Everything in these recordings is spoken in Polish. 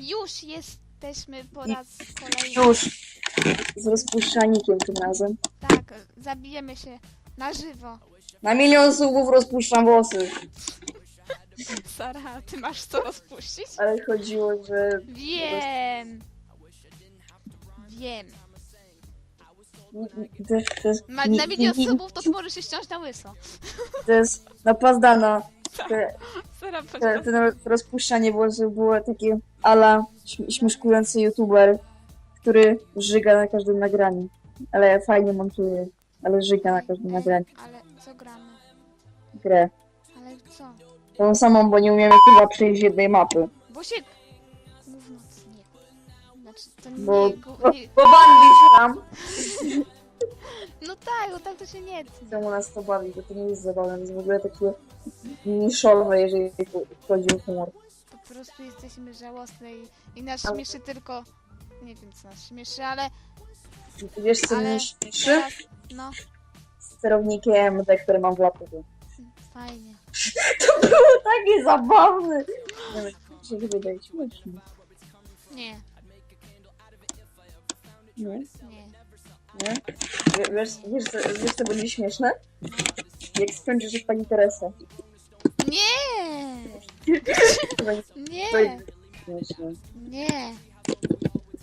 Już jesteśmy po raz kolejny. Już. Z rozpuszczalnikiem tym razem. Tak, zabijemy się na żywo. Na milion subów rozpuszczam włosy. Sara, ty masz co rozpuścić? Ale chodziło, że... Wiem. Wiem. To, to, jest- Ma, na milion subów to możesz się ściąć na łyso. To jest napazdana. Te, Sara, te, poczekaj. ten rozpuszczanie włosów było takie ala śm- śmieszkujący youtuber, który żyga na każdym nagraniu. Ale fajnie montuje. Ale żyga na każdym nagraniu. Ale co gramy? Grę. Ale co? Tą samą, bo nie umiemy chyba przejść jednej mapy. Bo się... Gówno, nie. Znaczy, to nie... Bo, bo, bo bandisz tam. No tak, bo tak to się nie tnie. Czemu nas to bawi, bo to nie jest zabawne, to jest w ogóle takie niszowe, jeżeli chodzi o humor. Po prostu jesteśmy żałosne i, i nas Ale- śmieszy tylko... Nie wiem, co nas śmieszy, ale... Wiesz co ale mnie śmieszy? teraz, no, Sterownikiem, te, które mam w laptopie. fajnie. To było takie zabawne! Nie wiem, czy się wydaje śmieszne. Nie, Nie? nie. Nie? Wie- Wiesz, wiesz, co, wiesz co będzie śmieszne? Jak skończysz jak pani Teresa. Nie! Nie! Nie!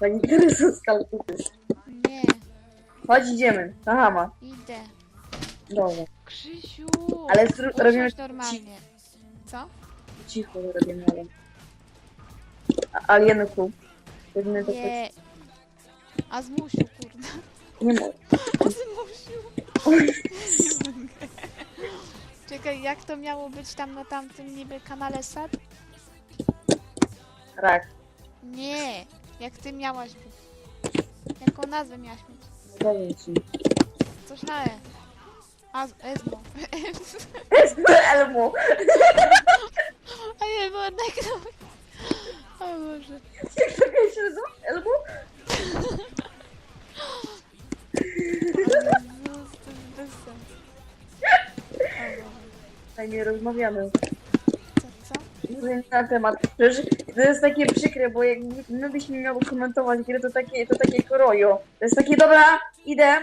Pani Teresa z Kalkuty. Nie! Chodź, idziemy. Na hama. Idę. Dobra. Krzysiu! Ale Usiądź robimy normalnie. Co? cicho, robimy ale. A- Alienku. To tak. Nie. A z musiu, kurde. Nie mogę. A z musiu. Czekaj, jak to miało być tam na tamtym niby kanale SAT? Rak. Nie! Jak ty miałaś być? Jaką nazwę miałaś mieć? Ci. Coś na E. A, Ezmo. Elmo. A nie, bo jednak no. O Boże. Jak to się nazywa? Elmo? Tak nie rozmawiamy. Co, co? na temat. Przecież to jest takie przykre, bo jak my byśmy miały komentować grę, to takie, to takie korojo. To jest takie, dobra, idę.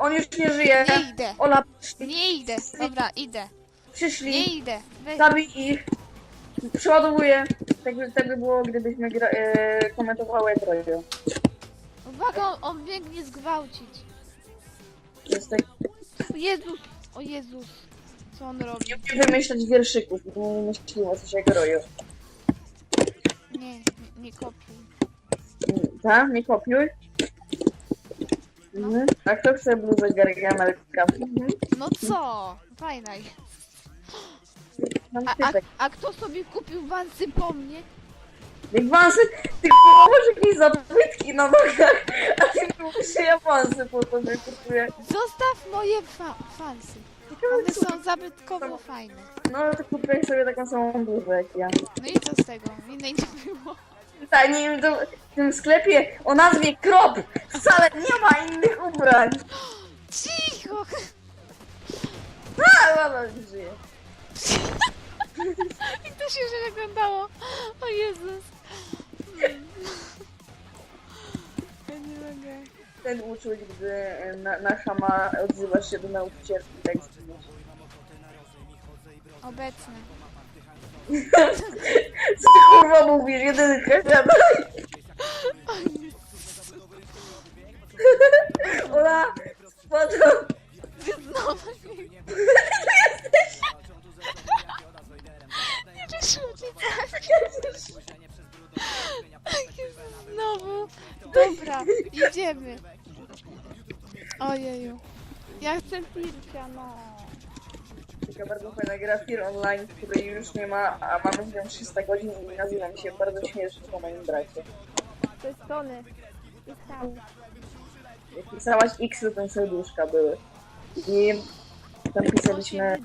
On już nie żyje. Nie idę. Ola, Nie idę. Dobra, idę. Nie przyszli, idę. Zabij ich. Przeładowuję. Tak by, tak by było, gdybyśmy gra, e, komentowały korojo. Uwaga, on- on biegnie zgwałcić. To jest tak, Jezus. O Jezus. Co on robi? nie umiem wymyślać wierszyków, bo nie wymyśliła coś jak korojo. Nie, nie, nie kopiuj. Tak? Nie kopiuj. Mhm. A kto chce bluzę Gargamelka? Mhm. No co? Fajna jest. Mam A, a, typek. a kto sobie kupił wansy po mnie? Jak wansy, ty kurwa masz jakieś zapytki na nogach, a ty mówisz, że ja wansy po tobie kupuję. Zostaw moje fa fansy. One są zabytkowo fajne. No to kupię sobie taką samą bluzę jak ja. No i co z tego? Innej nie było. Nie wiem, to w tym sklepie o nazwie Krop wcale nie ma innych ubrań. Cicho! A, nie żyje. Jak to się źle wyglądało? O Jezus. Ja nie mogę. Ten uczuć, gdy e, na, na chama odzywasz się do nauczycielki, tak. Obecne. Co ty kurwa mówisz? Jedynkę, siadaj. Ola, spadła. Ty znowu nie... Nie wyszło ci tak. Jezus, Znowu. Dobra, idziemy. Ojeju. Ja chcę Pircia, no. Taka bardzo fajna gra Fear Online, której już nie ma, a mamy w nią 300 godzin i nazywa mi się bardzo śmiesznie po moim bracie. To jest Tony. I tam. Jak pisałaś X, to ten serduszka były. I tam pisaliśmy,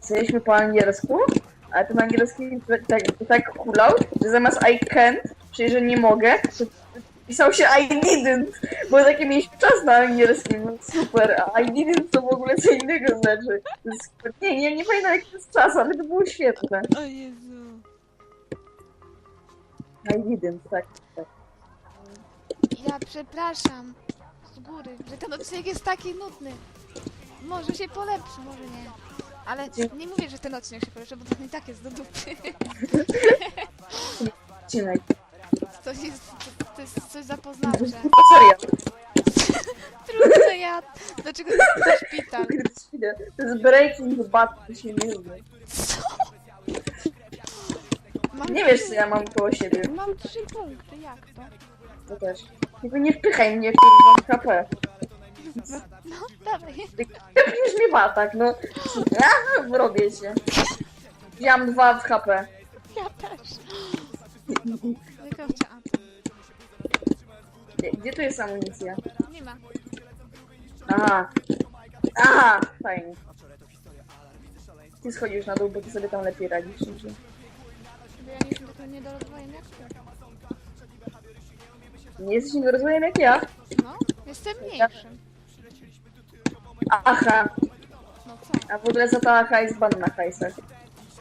pisaliśmy po angielsku, ale ten angielski tak, tak, tak hulał, że zamiast I can't, czyli że nie mogę, to pisał się I didn't, bo taki mieliśmy czas na angielskim, no super, a I didn't to w ogóle co innego znaczy. To jest super. Nie, nie, nie pamiętam jaki to jest czas, ale to było świetne. O Jezu. I didn't, tak, tak. Ja przepraszam z góry, że ten odcinek jest taki nudny. Może się polepszy, może nie. Ale nie mówię, że ten odcinek się polepszy, bo to i tak jest do dupy. Odcinek. To jest, to, jest coś zapoznawcze. Kurwa, serial. Trudno ja. Dlaczego to jest szpital? To jest Breaking Bad, to się nie lubię. Co? Mam Nie wiesz, co ja mam koło siebie. Mam trzy punkty, jak to? To też. Tylko nie wpychaj mnie, w HP. No, no dawaj. Już mnie ma, tak, no. Ja wrobię się. Wziąłem dwa w HP. Ja też. Tylko chciałam. Gdzie, gdzie tu jest amunicja? Nie ma. Aha. Aha, fajnie. Ty schodzisz na dół, bo ty sobie tam lepiej radzisz. niż. Bo ja nie jestem tylko niedorozwojem jak ty. Nie jesteś niedorozwojem jak ja. No, jestem mniejszym. Aha. No co? A w ogóle za ta aha jest ban na hajsach.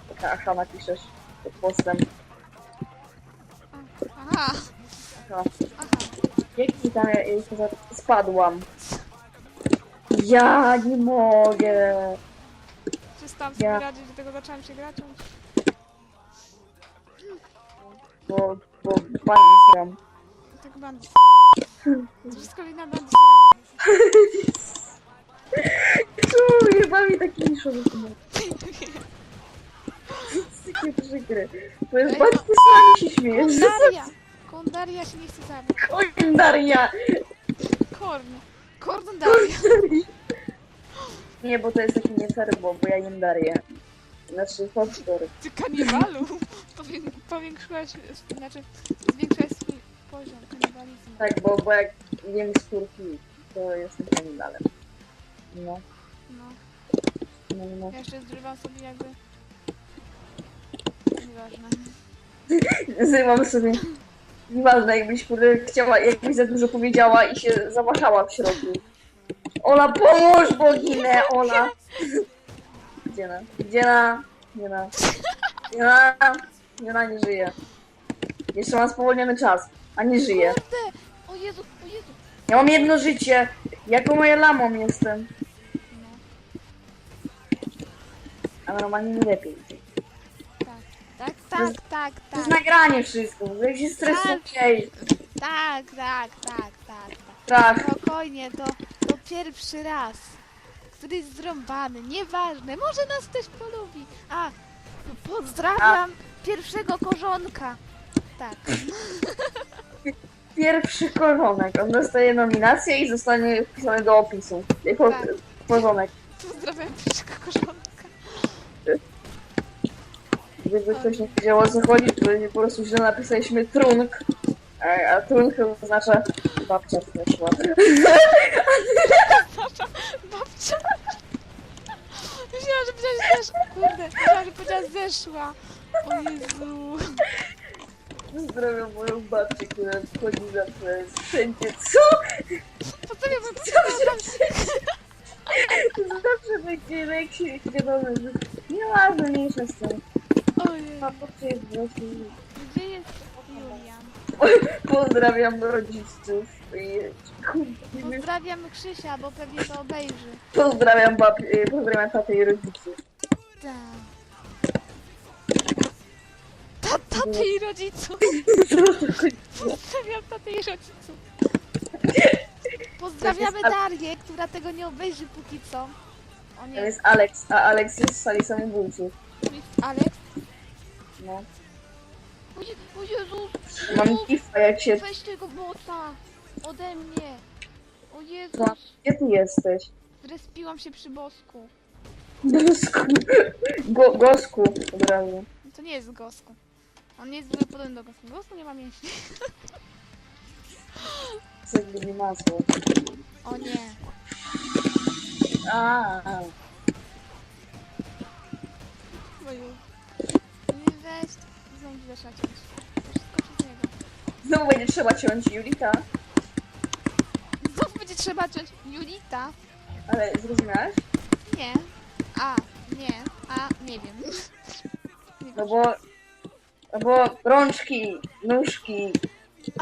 Taka aha napiszesz pod postem. Aha, Aha. Jaki tam ja, ja poza spadłam. Ja nie mogę. Przestałam sobie Ja. radzić, dlatego zaczęłam się grać. Bo, bo ban sram. Tak bandit. To wszystko wina bandit. Czemu nie bawi taki humor? Takie przykre. To jest bardzo sami się śmiejesz. Kondaria! Się nie chce zabić. Daria! Korn. Korn Daria. Nie, bo to jest taki nie fair, bo, bo ja jem Darię. Znaczy, potwór. Ty kanibalu. Powię- Powiększyłaś, znaczy zwiększyłaś swój poziom kanibalizmu. Tak, bo, bo jak jem skórki, to jestem kanibalen. No, No. no, no. Ja jeszcze zrywam sobie jakby... Nieważne. Zrywam sobie. Nieważne, jakbyś kurde chciała, jakbyś za dużo powiedziała i się zawahała w środku. Ola, pomóż, bo ginę, Ola! Gdzie na? Gdzie na? Gdzie na? Gdzie na? Gdzie na nie żyje. Jeszcze mam spowolniony czas, a nie żyje. Kurde! O Jezu, o Jezu! Ja mam jedno życie. Jako moja lamą jestem. No, A normalnie nie lepiej. Tak. Tak, tak, tak, To jest tak. nagranie wszystko. Jak się stresuje. Tak, tak, tak, tak, tak. Tak. Spokojnie, to, to pierwszy raz, który jest zrąbany, nieważne, może nas też polubi. A, pozdrawiam pierwszego korzonka. Tak, Pierwszy korzonek. On dostaje nominację i zostanie wpisany do opisu. Jako Tak. korzonek. pozdrawiam pierwszego korzonka. Gdyby ktoś nie wiedział o co chodzi, to by po prostu źle napisaliśmy trunk. A, a trunk oznacza babcia weszła. Nasza babcia. Myślałam, że powiedziałaś zeszła. Kurde, myślałam, że powiedziałaś zeszła. O Jezu. Pozdrawiam moją babcię, która wchodzi zawsze wszędzie. Co? Pozdrawiam moją Zawsze, zawsze będzie jak się wiadomo, że nie ma mniejsza z tym. Jest właśnie? Gdzie jest Julian? Pozdrawiam rodziców. i- kurde, Pozdrawiam Krzysia, bo pewnie to obejrzy. Pozdrawiam bab... y, pozdrawiam tatę i rodziców. Tak. Ta, tatę i rodziców. Pozdrawiam tatę i rodziców. Pozdrawiamy Darię, która tego nie obejrzy póki co. O To nie, jest Alex, a Alex jest z sali samobójców. Aleks. No. O, Je o Jezus. Mam Jezus, gifa jak się... Weź tego bota ode mnie. O No. Jezus. Gdzie ty jesteś? Zrespiłam się przy bosku. Gosku. Go, gosku od razu. No To nie jest gosku. On nie jest w ogóle podobny do gosku. Gosku nie ma mięśni. Nie masło. O nie. A, a. Oju. Nie weź. Znowu trzeba ciąć. Wszystko przez niego. Znowu będzie trzeba ciąć Julita. Znów będzie trzeba ciąć Julita. Ale zrozumiałeś? Nie. A, nie. A, nie wiem. No bo Albo rączki, nóżki.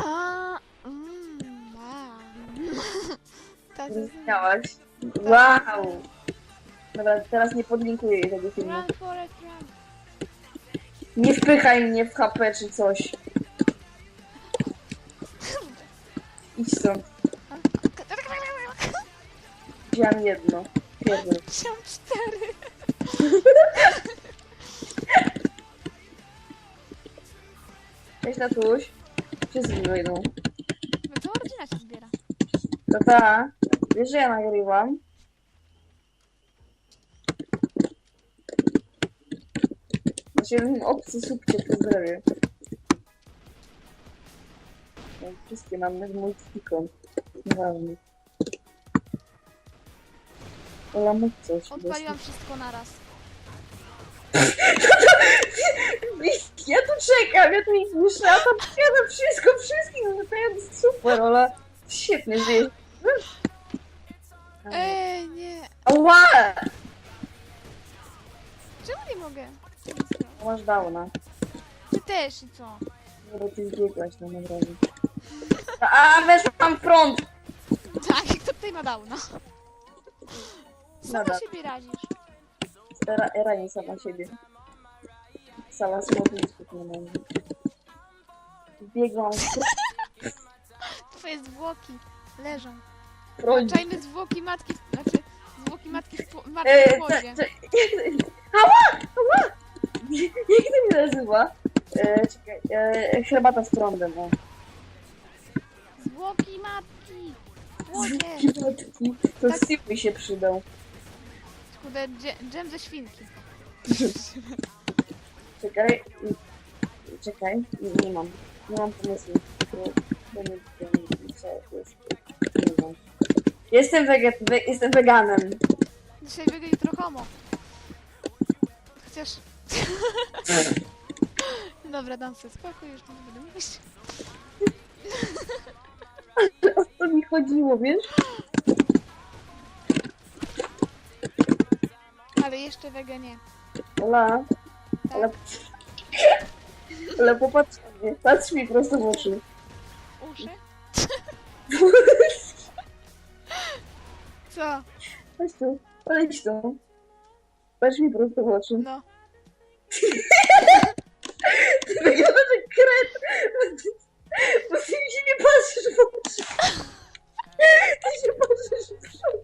A, mm, a. Tak, Zrozumiałaś? Wow! Dobra, teraz nie podlinkuję jej tego filmu. Run. Nie wpychaj mnie w HP czy coś. Idź stąd. Wziąłem jedno. Jedno. Wziąłem cztery. Cześć tatuś. Wszyscy wyjdą. No to rodzina się zbiera. Tata, wiesz, że ja nagrywam? Znaczy, obcy subcie pozdrawiam. Ja Wszystkie mam na multikom. Nieważne. Ola, mów coś. Odpaliłam wszystko naraz. Ja tu czekam, ja tu ich muszę, a tam ja wszystko, wszystkich, no jest super, Ola. Świetnie, że jest. Ej, nie. Ała! Czemu nie mogę? Masz downa. Ty też i co? No bo ty zbiegłaś na naprawdę. A, weszłam w prąd! Tak, kto tutaj ma downa? Sama Nada. siebie razisz. Ra rani sama siebie. Sama samobójstwo normalnie. Biegłam w Twoje zwłoki leżą. prąd. Czajmy zwłoki matki, znaczy zwłoki matki w, po- matki w te, wodzie. te, ała! Ała! Jak to się nazywa? E, czekaj, e, herbata z prądem, o. Zwłoki matki w wodzie. To Tak. Steve mi się przydał. Kurde, dże- dżem ze świnki. Czekaj. i- Czekaj, nie, nie mam. Nie mam pomysłu. To- to nie- nie- Co to jest? Nie mam. Jestem, wege, we, jestem weganem. Dzisiaj wygra jutro homo. Chociaż... Dobra, dam sobie spokój, już nie będę mówić. O co mi chodziło, wiesz? Ale jeszcze wege nie. Ola, ale... Ale popatrz na mnie, patrz mi prosto w oczy. Uszy? Co? Chodź tu, chodź tu. Patrz mi prosto w oczy. No. Ty wyglądasz jak kret. Bo ty mi się nie patrzysz w oczy. Ty się patrzysz w przód.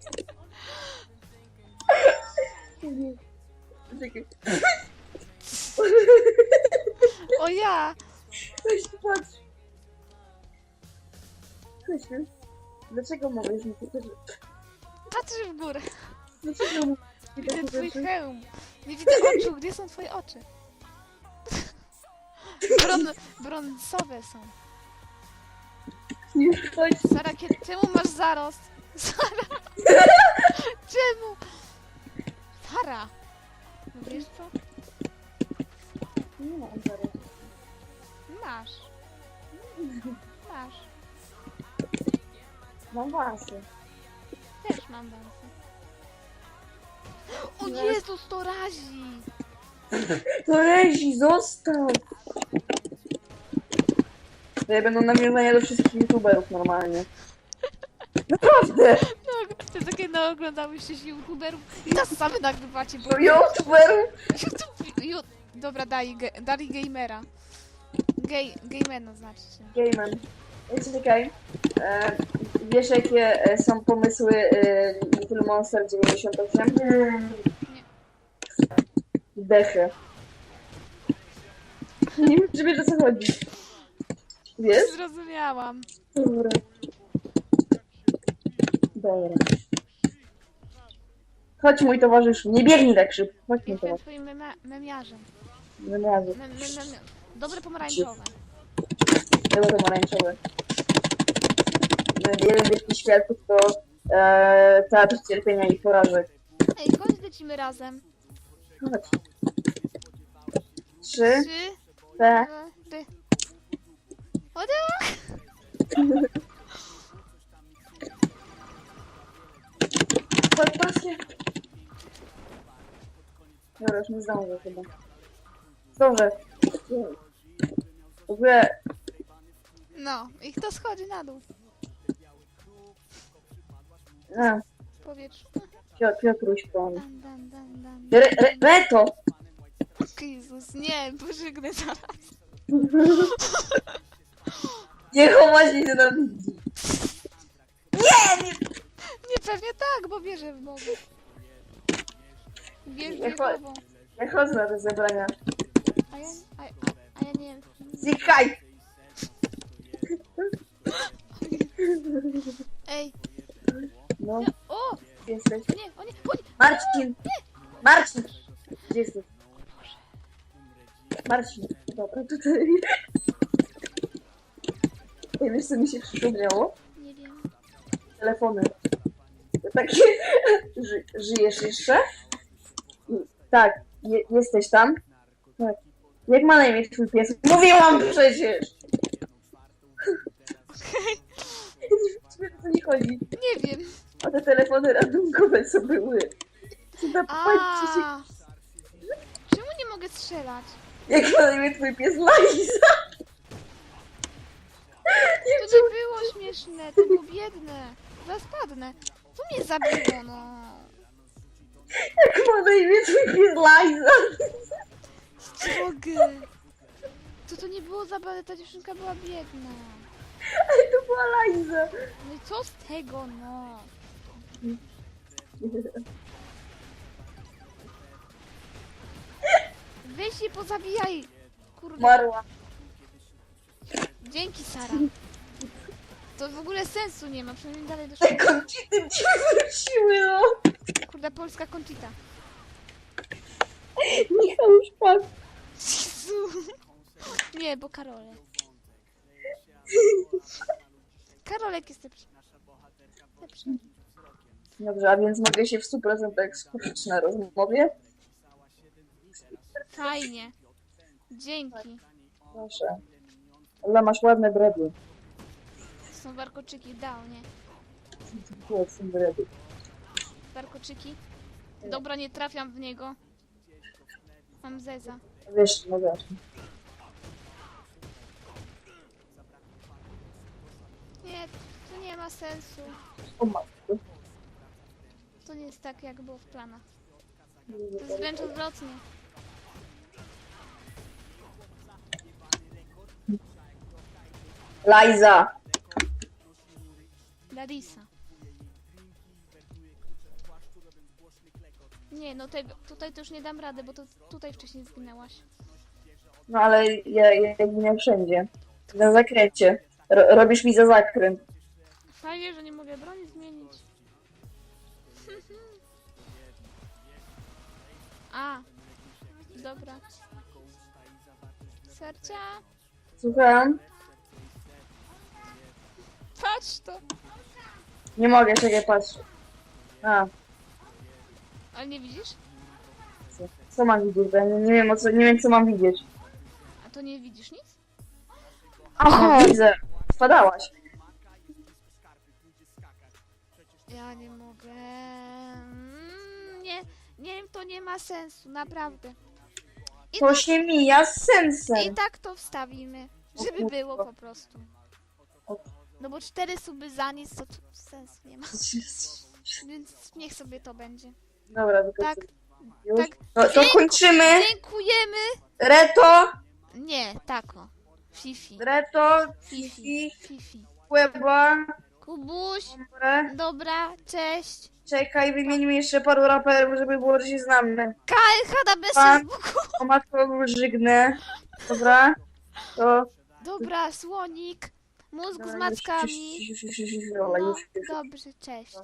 Czekaj. O ja! Chodź tu, patrz. Dlaczego mi takie rzeczy? Patrzę w górę. Dlaczego mi Widzę twój hełm. Nie widzę oczu. Gdzie są twoje oczy? Bron, brązowe są. Nie, chodź. Sara, kiedy, czemu masz zarost? Sara! Czemu? Sara! No wiesz co? Nie mam zaraz. Masz. Masz. Mam włosy. Też mam wąsy. O No. Jezus, to razi! To Rezi, zostaw! To będą nawiązania do wszystkich youtuberów normalnie. Naprawdę! No, to jest takie no, oglądałyście się youtuberów i nas same nagrywacie, bo... Do youtuberów! YouTube... Ju... Dobra, daj, ge, dali gamera. Gay, gaymena znaczy się. Gayman. Czekaj. E, wiesz jakie e, są pomysły e, Little Monster 98? Nie. Dechy. Nie wiem, czy wiesz o co chodzi. Wiesz? Zrozumiałam. Dobra. Dobra. Chodź mój towarzyszu, nie biegnij tak szybko. Chodź mój Jestem twoim mema- memiarzem. Wymiarzy. Mem, mem, mem, dobre pomarańczowe. Tego pomarańczowe. Jeden z wielkich światów to e, teatr cierpienia i porażek. Ej, chodź lecimy razem. Chodź. Trzy, Trzy, cztery. cztery. Odełach! Chodź, patrzcie. Dobra, już nie zdążę chyba. Zdążę. W ogóle, No, i kto schodzi na dół a, w powietrzu. Pio- Piotruś pan. Dan, dan, dan, dan. Re, re, Reto! Jezus, nie, pożegnę zaraz. Niech on właśnie nienawidzi. Nie, nie! Nie, pewnie tak, bo wierzę w Boga. Wierz w Ja cho- Jehową. Ja chodzę na te zebrania. A ja, a, a, a ja nie wiem. Zikaj! Ej, No, o, gdzie jesteś? o nie, o nie, o nie. Marcin! Marcin! Gdzie jesteś? Marcin, dobra, tutaj. Ej, wiesz co mi się przypomniało? Nie wiem. Telefony. Takie... Ży, żyjesz jeszcze? Tak, je, jesteś tam? Tak. Jak ma na imię twój pies? Mówiłam przecież! O co nie chodzi? Nie wiem. O te telefony ratunkowe, co były. Co za patrzcie się, A. Czemu nie mogę strzelać? jak ma na imię twój pies Liza. To nie było śmieszne, to było biedne. Zaraz padnę. To mnie zabiło, no. Jak ma na imię twój pies Liza. Strogę. To to nie było zabawne, ta dziewczynka była biedna. Ale to była Liza. No i co z tego, no? Weź je pozabijaj. Kurde. Marła. Dzięki, Sara. To w ogóle sensu nie ma, przynajmniej dalej do Te szkoły. koncity ci wróciły, no. Kurde, polska kontita. Michał już padł. Jezu. Nie, bo Karolek. Karolek jest lepszy. Lepszy. Dobrze, a więc mogę się w 100% skupić na rozmowie? Fajnie. Dzięki. Proszę. Ale masz ładne brody. Są warkoczyki w downie. Które są brody. Warkoczyki. Dobra, nie trafiam w niego. Mam zeza. Wiesz, no wiesz. Nie, to nie ma sensu. O matko. To nie jest tak, jak było w planach. To jest wręcz odwrotnie. Liza! Larisa. Nie, no tego, tutaj to już nie dam rady, bo to tutaj wcześniej zginęłaś. No ale ja, ja nie wszędzie. Na zakręcie. Ro, robisz mi za zakręt. Fajnie, że nie mogę broni A, dobra. Sercia, Słucham? patrz to. Nie mogę, czekaj, patrz. A, Ale nie widzisz? co, co mam widzieć? Ja nie, nie wiem o co, nie wiem co mam widzieć. A to nie widzisz nic? Aha! Widzę. Spadałaś. Nie, nie, to nie ma sensu, naprawdę. I, To tak, się mija z sensem. I tak to wstawimy, żeby było po prostu. No bo cztery suby za nic to, to sensu nie ma. Więc niech sobie to będzie. Dobra, Tak, już. tak. To, to Dzięku- kończymy. Dziękujemy. Reto, Nie, tako. Fifi. Reto, Fifi. Fifi, Fifi. Kubuś. Dobra, cześć. Czekaj, wymienimy jeszcze paru raperów, żeby było, że się znamy. Na bez Pa. Facebooku. O matko, żygnę. Dobra? To... Dobra, słonik. Mózg z mackami. już, już, już, już, już, Ola, No, już, już. dobrze, cześć.